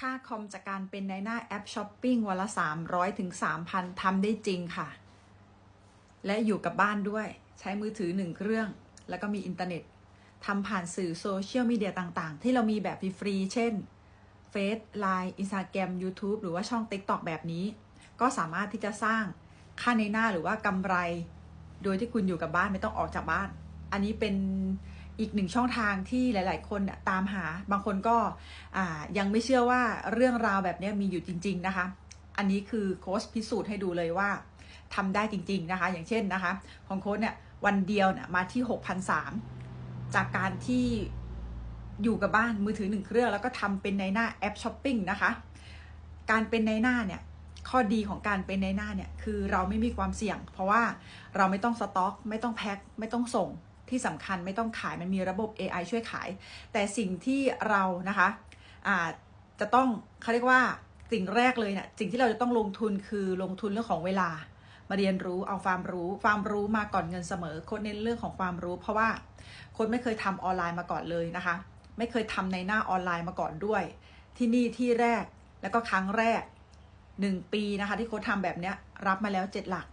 ค่าคอมจากการเป็นในหน้าแอปช้อปปิ้งวันละ 300ถึง3,000ทำได้จริงค่ะ และอยู่กับบ้านด้วยใช้มือถือหนึ่งเครื่อง แล้วก็มีอินเทอร์เน็ตทำผ่านสื่อโซเชียลมีเดียต่างๆ ที่เรามีแบบฟรีๆเช่นเฟซไลน์อินสตาแกรม YouTube หรือว่าช่อง TikTok แบบนี้ ก็สามารถที่จะสร้างค่าในหน้าหรือว่ากำไร โดยที่คุณอยู่กับบ้านไม่ต้องออกจากบ้าน อันนี้เป็น อีกหนึ่งช่องทางที่หลาย ๆ คนตามหา บางคนก็ยังไม่เชื่อว่าเรื่องราวแบบนี้มีอยู่จริง ๆ นะคะ อันนี้คือโค้ชพิสูจน์ให้ดูเลยว่าทำได้จริง ๆ นะคะ อย่างเช่นนะคะ ของโค้ชเนี่ยวันเดียวเนี่ยมาที่ 6,003จากการที่อยู่กับบ้านมือถือหนึ่งเครื่อง แล้วก็ทำเป็นในหน้าแอปช้อปปิ้งนะคะ การเป็นในหน้าเนี่ยข้อดีของการเป็นในหน้าเนี่ยคือเราไม่มีความเสี่ยง เพราะว่าเราไม่ต้องสต็อก ไม่ต้องแพ็คไม่ต้องส่ง ที่สำคัญไม่ต้องขายมันมีระบบ AI ช่วยขาย แต่สิ่งที่เรานะคะะจะต้องเขาเรียกว่าสิ่งแรกเลยเนี่ยสิ่งที่เราจะต้องลงทุนคือลงทุนเรื่องของเวลา มาเรียนรู้เอาความรู้ ความรู้มาก่อนเงินเสมอโค้ดเน้นเรื่องของความรู้ เพราะว่าโค้ดไม่เคยทำออนไลน์มาก่อนเลยนะคะ ไม่เคยทำในหน้าออนไลน์มาก่อนด้วย ที่นี่ที่แรกแล้วก็ครั้งแรกหนึ่งปีนะคะ ที่โค้ดทำแบบเนี้ยรับมาแล้วเจ็ดหลัก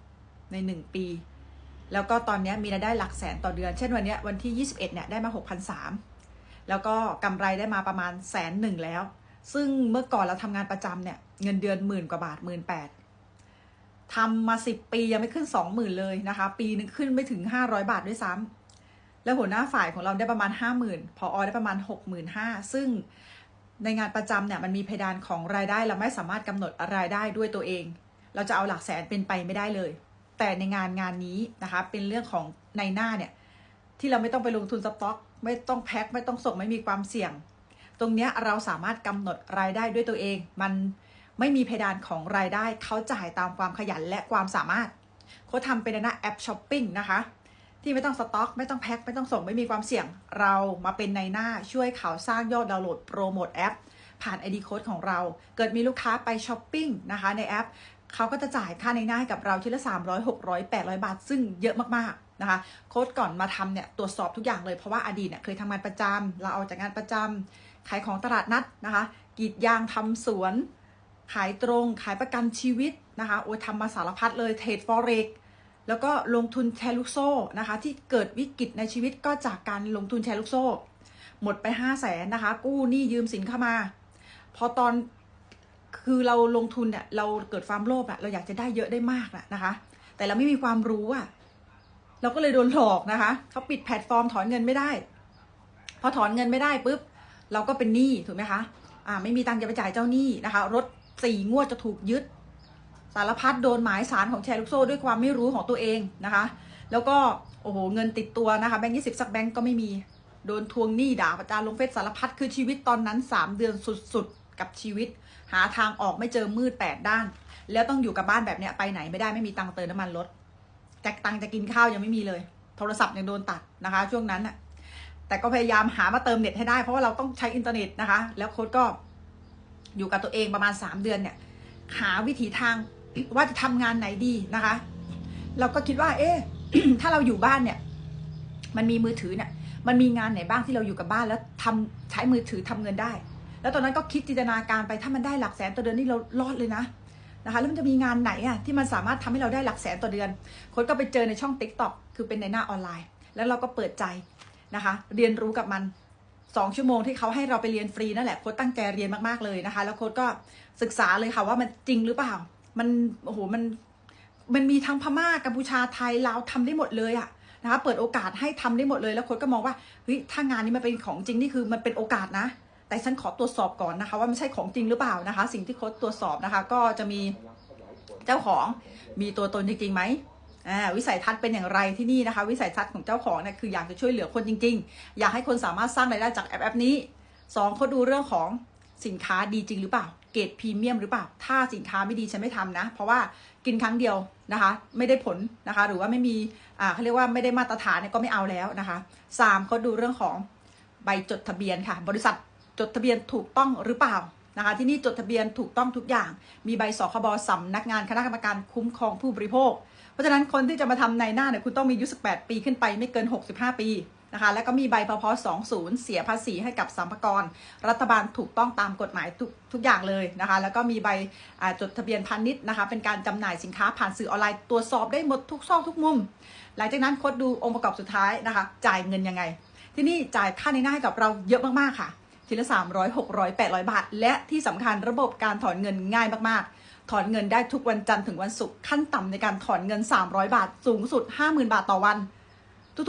ในหนึ่งปี แล้วก็ตอนนี้มีรายได้หลักแสนต่อเดือน เช่นวันนี้วันที่ 21เนี่ยได้มา6,003แล้วก็กำไรได้มาประมาณแสนหนึ่งแล้ว ซึ่งเมื่อก่อนเราทำงานประจำเนี่ยเงินเดือนหมื่นกว่าบาทหมื่นแปดทำมาสิบปียังไม่ขึ้นสองหมื่นเลยนะคะ ปีนึงขึ้นไม่ถึงห้าร้อยบาทด้วยซ้ำแล้วหัวหน้าฝ่ายของเราได้ประมาณห้าหมื่นพออได้ประมาณหกหมื่นห้าซึ่งในงานประจำเนี่ยมันมีเพดานของรายได้เราไม่สามารถกำหนดรายได้ด้วยตัวเอง เราจะเอาหลักแสนเป็นไปไม่ได้เลย แต่ในงานงานนี้นะคะ เป็นเรื่องของในหน้าเนี่ย ที่เราไม่ต้องไปลงทุนสต็อก ไม่ต้องแพ็ค ไม่ต้องส่งไม่มีความเสี่ยง ตรงนี้เราสามารถกำหนดรายได้ด้วยตัวเอง มันไม่มีเพดานของรายได้เขาจ่ายตามความขยันและความสามารถเขาทำเป็นหน้าแอปช้อปปิ้งนะคะที่ไม่ต้องสต็อก ไม่ต้องแพ็ค ไม่ต้องส่งไม่มีความเสี่ยง เรามาเป็นในหน้าช่วยเขาสร้างยอดดาวน์โหลดโปรโมทแอป ผ่าน ID Code ของเรา เกิดมีลูกค้าไปช้อปปิ้งนะคะในแอป เขาก็จะจ่ายค่าในหน้าให้กับเราทีละ 300 600 800 บาท ซึ่งเยอะมากๆนะคะโค้ดก่อนมาทำเนี่ยตรวจสอบทุกอย่างเลยเพราะว่าอดีตเนี่ยเคยทำงานประจำเราเอาจากงานประจำขายของตลาดนัดนะคะกรีดยางทำสวน ขายตรงขายประกันชีวิตนะคะโอ้ยทำมาสารพัดเลยเทรดฟอเร็กแล้วก็ลงทุนแชร์ลูกโซ่นะคะที่เกิดวิกฤตในชีวิตก็จากการลงทุนแชร์ลูกโซ่ หมดไป5 0 0แสนนะคะกู้หนี้ยืมสินเข้ามา พอตอน คือเราลงทุนเนี่ยเราเกิดความโลภอะเราอยากจะได้เยอะได้มากนะนะคะ แต่เราไม่มีความรู้อะเราก็เลยโดนหลอกนะคะเขาปิดแพลตฟอร์มถอนเงินไม่ได้ พอถอนเงินไม่ได้ปุ๊บเราก็เป็นหนี้ถูกไหมคะอ่าไม่มีตังค์จะไปจ่ายเจ้าหนี้นะคะ รถสี่งวดจะถูกยึด สารพัดโดนหมายสารของแชร์ลูกโซ่ด้วยความไม่รู้ของตัวเองนะคะ แล้วก็โอ้โหเงินติดตัวนะคะแบงค์ยี่สิบสักแบงค์ก็ไม่มีโดนทวงหนี้ด่าประจานลงเฟซสารพัดคือชีวิตตอนนั้นสามเดือนสุดๆ กับชีวิต หาทางออกไม่เจอมืดแปดด้าน แล้วต้องอยู่กับบ้านแบบเนี้ยไปไหนไม่ได้ไม่มีตังค์เติมน้ำมันรถแจกตังค์จะกินข้าวยังไม่มีเลย โทรศัพท์ยังโดนตัดนะคะ ช่วงนั้นน่ะแต่ก็พยายามหามาเติมเน็ตให้ได้เพราะว่าเราต้องใช้อินเทอร์เน็ตนะคะ แล้วโค้ดก็อยู่กับตัวเองประมาณสามเดือนเนี่ยหาวิถีทางว่าจะทำงานไหนดีนะคะ เราก็คิดว่า เอ๊ะถ้าเราอยู่บ้านเนี่ย มันมีมือถือเนี่ย มันมีงานไหนบ้างที่เราอยู่กับบ้านแล้วทำใช้มือถือทำเงินได้ แล้วตอนนั้นก็คิดจินตนาการไปถ้ามันได้หลักแสนต่อเดือนนี่เรารอดเลยนะนะคะแล้วมันจะมีงานไหนอะที่มันสามารถทำให้เราได้หลักแสนต่อเดือนคนก็ไปเจอในช่อง t ิ k t o k คือเป็นในหน้าออนไลน์ แล้วเราก็เปิดใจนะคะ เรียนรู้กับมันสองชั่วโมงที่เขาให้เราไปเรียนฟรีนั่นแหละโค้ดตั้งใจเรียนมากๆเลยนะคะ แล้วโค้ดก็ศึกษาเลยค่ะว่ามันจริงหรือเปล่า มันโอ้โหมันมันมีทั้งพม่ากัมพูชาไทยลาวทาได้หมดเลยอะนะคะ เปิดโอกาสให้ทำได้หมดเลยแล้วโค้ดก็มองว่าเฮ้ยถ้างานนี้มันเป็นของจริงนี่คือมันเป็นโอกาสนะ แต่ฉันขอตรวจสอบก่อนนะคะ ว่ามันใช่ของจริงหรือเปล่านะคะ สิ่งที่โค้ดตรวจสอบนะคะ ก็จะมีเจ้าของมีตัวตนจริงๆไหมวิสัยทัศน์เป็นอย่างไรที่นี่นะคะ วิสัยทัศน์ของเจ้าของเนี่ยคืออยากจะช่วยเหลือคนจริง ๆ อยากให้คนสามารถสร้างรายได้จากแอปแอปนี้สองเขาดูเรื่องของสินค้าดีจริงหรือเปล่า เกรดพรีเมียมหรือเปล่า ถ้าสินค้าไม่ดีฉันไม่ทำนะ เพราะว่ากินครั้งเดียวนะคะ ไม่ได้ผลนะคะ หรือว่าไม่มีอ่าเขาเรียกว่าไม่ได้มาตรฐานเนี่ยก็ไม่เอาแล้วนะคะสามเขาดูเรื่องของใบจดทะเบียนค่ะ บริษัท จดทะเบียนถูกต้องหรือเปล่านะคะที่นี่จดทะเบียนถูกต้องทุกอย่าง มีใบสคบสำนักงานคณะกรรมการคุ้มครองผู้บริโภค เพราะฉะนั้นคนที่จะมาทำในหน้าเนี่ยคุณต้องมีอายุ18 ปีขึ้นไปไม่เกิน 65 ปีนะคะแล้วก็มีใบพพ20 เสียภาษีให้กับสัมภากร รัฐบาลถูกต้องตามกฎหมายทุกทุกอย่างเลยนะคะแล้วก็มีใบจดทะเบียนพาณิชย์นะคะเป็นการจำหน่ายสินค้าผ่านสื่อออนไลน์ตรวจสอบได้หมดทุกซอกทุกมุม หลังจากนั้นโคดดูองค์ประกอบสุดท้ายนะคะจ่ายเงินยังไง ที่นี่จ่ายค่าในหน้าให้กับเราเยอะมากๆค่ะ ทีละ 300 600 800 บาท และที่สำคัญระบบการถอนเงินง่ายมากๆ ถอนเงินได้ทุกวันจันทร์ถึงวันศุกร์ขั้นต่ำในการถอนเงิน 300 บาท สูงสุด 50,000 บาทต่อวัน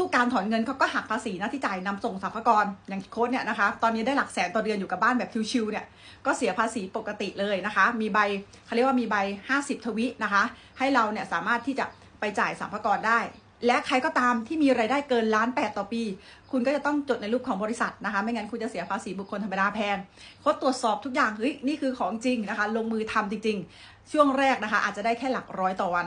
ทุกๆการถอนเงินเขาก็หักภาษีหน้าที่จ่ายนำส่งสรรพากรอย่างโค้ดเนี่ยนะคะตอนนี้ได้หลักแสนต่อเดือนอยู่กับบ้านแบบชิวๆเนี่ยก็เสียภาษีปกติเลยนะคะ มีใบเขาเรียกว่ามีใบ 50 ทวินะคะ ให้เราเนี่ยสามารถที่จะไปจ่ายสรรพากรได้ และใครก็ตามที่มีรายได้เกินล้านแปดต่อปี คุณก็จะต้องจดในรูปของบริษัทนะคะ ไม่งั้นคุณจะเสียภาษีบุคคลธรรมดาแพงโค้ดตรวจสอบทุกอย่างเฮ้ยนี่คือของจริงนะคะ ลงมือทำจริง ๆ ช่วงแรกนะคะ อาจจะได้แค่หลักร้อยต่อวัน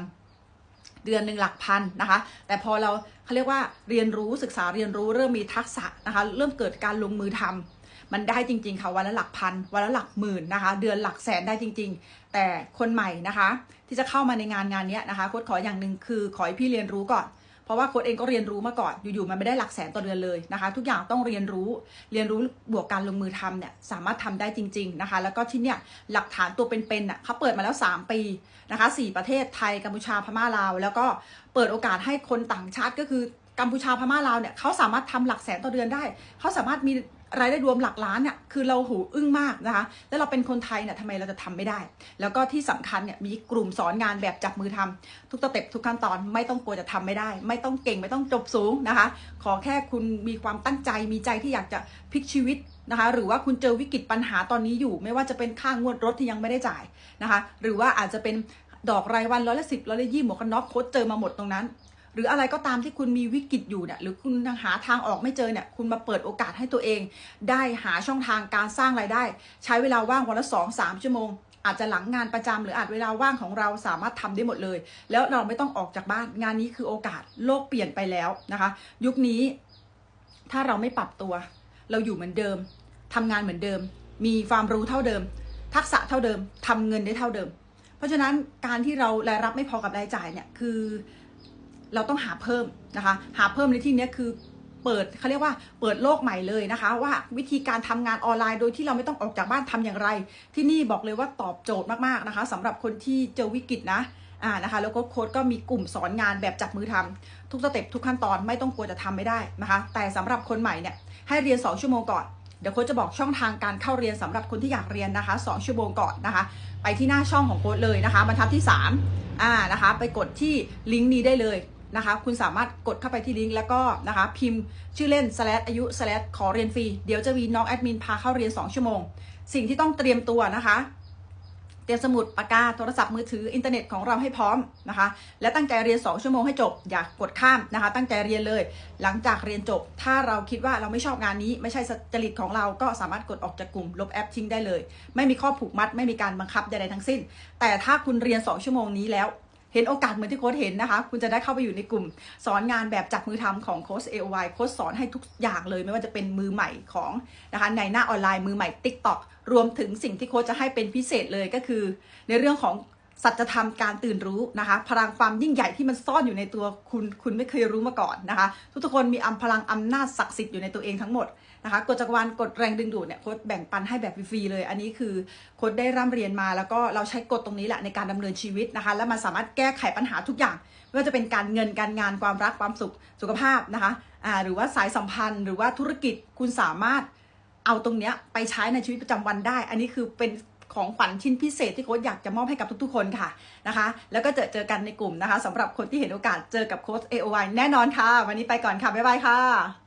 เดือนหนึ่งหลักพันนะคะ แต่พอเราเขาเรียกว่าเรียนรู้ศึกษาเรียนรู้เริ่มมีทักษะนะคะ เริ่มเกิดการลงมือทำมันได้จริง ๆ ค่ะวันละหลักพันวันละหลักหมื่นนะคะ เดือนหลักแสนได้จริง ๆ แต่คนใหม่นะคะ ที่จะเข้ามาในงานงานนี้นะคะโค้ดขออย่างหนึ่งคือขอให้พี่เรียนรู้ก่อน เพราะว่าโค้ดเองก็เรียนรู้มาก่อน อยู่ๆมันไม่ได้หลักแสนต่อเดือนเลยนะคะ ทุกอย่างต้องเรียนรู้ เรียนรู้บวกการลงมือทำเนี่ยสามารถทำได้จริง ๆนะคะ แล้วก็ที่เนี่ยหลักฐานตัวเป็นๆน่ะเขาเปิดมาแล้ว 3 ปีนะคะ4ประเทศไทยกัมพูชาพม่าลาว แล้วก็เปิดโอกาสให้คนต่างชาติก็คือกัมพูชาพม่าลาวเนี่ยเขาสามารถทำหลักแสนต่อเดือนได้ เขาสามารถมี รายได้รวมหลักล้านเนี่ยคือเราหูอึ้งมากนะคะ แล้วเราเป็นคนไทยเนี่ยทำไมเราจะทำไม่ได้ แล้วก็ที่สำคัญเนี่ยมีกลุ่มสอนงานแบบจับมือทำทุกสเต็ปทุกขั้นตอนไม่ต้องกลัวจะทำไม่ได้ ไม่ต้องเก่งไม่ต้องจบสูงนะคะ ขอแค่คุณมีความตั้งใจมีใจที่อยากจะพลิกชีวิตนะคะหรือว่าคุณเจอวิกฤตปัญหาตอนนี้อยู่ ไม่ว่าจะเป็นค่างวดรถที่ยังไม่ได้จ่ายนะคะ หรือว่าอาจจะเป็นดอกรายวันร้อยละสิบร้อยละยี่หมวกกันน็อกโค้ดเจอมาหมดตรงนั้น หรืออะไรก็ตามที่คุณมีวิกฤตอยู่เนี่ยหรือคุณหาทางออกไม่เจอเนี่ยคุณมาเปิดโอกาสให้ตัวเอง ได้หาช่องทางการสร้างรายได้ ใช้เวลาว่างวันละสองสามชั่วโมง อาจจะหลังงานประจำหรืออาจเวลาว่างของเราสามารถทำได้หมดเลย แล้วเราไม่ต้องออกจากบ้านงานนี้คือโอกาสโลกเปลี่ยนไปแล้วนะคะ ยุคนี้ถ้าเราไม่ปรับตัว เราอยู่เหมือนเดิมทำงานเหมือนเดิม มีความรู้เท่าเดิม ทักษะเท่าเดิมทำเงินได้เท่าเดิม เพราะฉะนั้นการที่เรารายรับไม่พอกับรายจ่ายเนี่ยคือ เราต้องหาเพิ่มนะคะ หาเพิ่มในที่นี้คือเปิดเขาเรียกว่าเปิดโลกใหม่เลยนะคะ ว่าวิธีการทำงานออนไลน์โดยที่เราไม่ต้องออกจากบ้านทำอย่างไร ที่นี่บอกเลยว่าตอบโจทย์มากๆนะคะสำหรับคนที่เจอวิกฤตนะอ่านะคะแล้วก็โค้ดก็มีกลุ่มสอนงานแบบจับมือทำทุกสเต็ปทุกขั้นตอนไม่ต้องกลัวจะทำไม่ได้นะคะ แต่สำหรับคนใหม่เนี่ยให้เรียน 2 ชั่วโมงก่อนเดี๋ยวโค้ชจะบอกช่องทางการเข้าเรียนสำหรับคนที่อยากเรียนนะคะ 2 ชั่วโมงก่อนนะคะ ไปที่หน้าช่องของโค้ชเลยนะคะบรรทัดที่3อ่านะคะ ไปกดที่ลิงก์นี้ได้เลย นะคะ คุณสามารถกดเข้าไปที่ลิงก์แล้วก็นะคะ พิมพ์ชื่อเล่น slash อายุ slash ขอเรียนฟรี เดี๋ยวจะมีน้องแอดมินพาเข้าเรียน 2 ชั่วโมง สิ่งที่ต้องเตรียมตัวนะคะ เตรียมสมุดปากกา โทรศัพท์มือถือ อินเทอร์เน็ตของเราให้พร้อมนะคะ และตั้งใจเรียน 2 ชั่วโมงให้จบ อย่ากดข้ามนะคะ ตั้งใจเรียนเลย หลังจากเรียนจบ ถ้าเราคิดว่าเราไม่ชอบงานนี้ ไม่ใช่จริตของเรา ก็สามารถกดออกจากกลุ่ม ลบแอปทิ้งได้เลย ไม่มีข้อผูกมัด ไม่มีการบังคับใดๆทั้งสิ้น แต่ถ้าคุณเรียน 2 ชั่วโมงนี้แล้ว เห็นโอกาสเหมือนที่โค้ชเห็นนะคะ คุณจะได้เข้าไปอยู่ในกลุ่ม สอนงานแบบจับมือทำของโค้ช AOY โค้ชสอนให้ทุกอย่างเลย ไม่ว่าจะเป็นมือใหม่ของนะคะในหน้าออนไลน์มือใหม่ TikTok รวมถึงสิ่งที่โค้ชจะให้เป็นพิเศษเลยก็คือ ในเรื่องของ สัจธรรมการตื่นรู้นะคะ พลังความยิ่งใหญ่ที่มันซ่อนอยู่ในตัวคุณคุณไม่เคยรู้มาก่อนนะคะ ทุกๆคนมีอำพลังอำนาจศักดิ์สิทธิ์อยู่ในตัวเองทั้งหมดนะคะกฎจักรวาลกฎแรงดึงดูดเนี่ยโค้ดแบ่งปันให้แบบฟรีเลย อันนี้คือโค้ดได้ร่ำเรียนมาแล้วก็เราใช้กฎตรงนี้แหละในการดำเนินชีวิตนะคะ แล้วมันสามารถแก้ไขปัญหาทุกอย่างไม่ว่าจะเป็นการเงินการงานความรักความสุขสุขภาพนะคะอ่าหรือว่าสายสัมพันธ์ หรือว่าธุรกิจคุณสามารถเอาตรงเนี้ยไปใช้ในชีวิตประจำวันได้ อันนี้คือเป็น ของขวัญชิ้นพิเศษที่โค้ชอยากจะมอบให้กับทุกๆคนค่ะนะคะ แล้วก็เจอเจอกันในกลุ่มนะคะสำหรับคนที่เห็นโอกาสเจอกับโค้ช AOY แน่นอนค่ะ วันนี้ไปก่อนค่ะ บ๊ายบายค่ะ